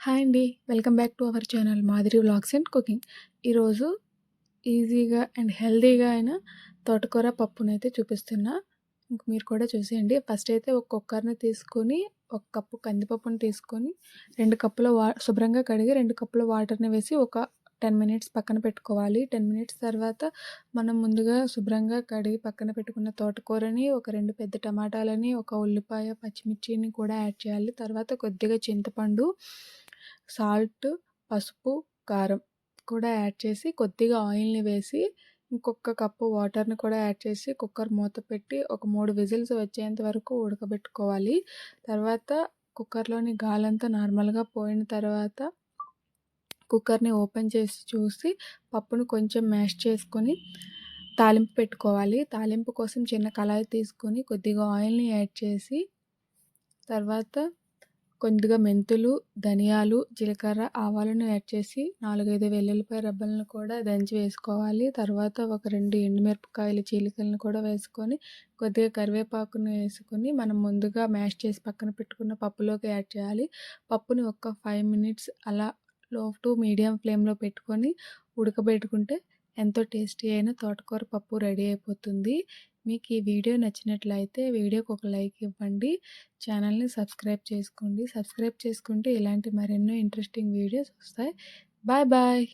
Hi అండి. Welcome back to our channel Madhuri vlogs and cooking. ఈరోజు ఈజీగా and హెల్దీగా అయిన తోటకూర పప్పునైతే చూపిస్తున్నా. ఇంక మీరు కూడా చూసేయండి. ఫస్ట్ అయితే ఒక కుక్కర్‌ని తీసుకొని, ఒక కప్పు కందిపప్పుని తీసుకొని, రెండు కప్పుల వా శుభ్రంగా కడిగి రెండు కప్పుల వాటర్‌ని వేసి ఒక 10 మినిట్స్ పక్కన పెట్టుకోవాలి. 10 మినిట్స్ తర్వాత మనం ముందుగా శుభ్రంగా కడిగి పక్కన పెట్టుకున్న తోటకూరని, ఒక రెండు పెద్ద టమాటాలని, ఒక ఉల్లిపాయ, పచ్చిమిర్చిని కూడా యాడ్ చేయాలి. తర్వాత కొద్దిగా చింతపండు, సాల్ట్, పసుపు, కారం కూడా యాడ్ చేసి కొద్దిగా ఆయిల్‌ని వేసి ఇంకొక కప్పు వాటర్‌ని కూడా యాడ్ చేసి కుక్కర్ మూత పెట్టి ఒక మూడు విజిల్స్ వచ్చేంత వరకు ఉడకబెట్టుకోవాలి. తర్వాత కుక్కర్‌లోని గాలంతా నార్మల్‌గా పోయిన తర్వాత కుక్కర్‌ని ఓపెన్ చేసి చూసి పప్పును కొంచెం మ్యాష్ చేసుకొని తాలింపు పెట్టుకోవాలి. తాలింపు కోసం చిన్న కళాయి తీసుకొని కొద్దిగా ఆయిల్‌ని యాడ్ చేసి తర్వాత కొద్దిగా మెంతులు, ధనియాలు, జీలకర్ర, ఆవాలను యాడ్ చేసి 4, 5 వెల్లుల్లిపాయ రెబ్బలను కూడా దంచి వేసుకోవాలి. తర్వాత ఒక రెండు ఎండుమిరపకాయలు చీలికలను కూడా వేసుకొని కొద్దిగా కరివేపాకును వేసుకొని మనం ముందుగా మ్యాష్ చేసి పక్కన పెట్టుకున్న పప్పులోకి యాడ్ చేయాలి. పప్పుని ఒక ఫైవ్ మినిట్స్ అలా లో టు మీడియం ఫ్లేమ్‌లో పెట్టుకొని ఉడకబెట్టుకుంటే ఎంతో టేస్టీ అయిన తోటకూర పప్పు రెడీ అయిపోతుంది. మీకు ఈ వీడియో నచ్చినట్లయితే వీడియోకి ఒక లైక్ ఇవ్వండి. ఛానల్‌ని సబ్స్క్రైబ్ చేసుకోండి. సబ్స్క్రైబ్ చేసుకుంటే ఇలాంటి మరెన్నో ఇంట్రెస్టింగ్ వీడియోస్ వస్తాయి. Bye bye.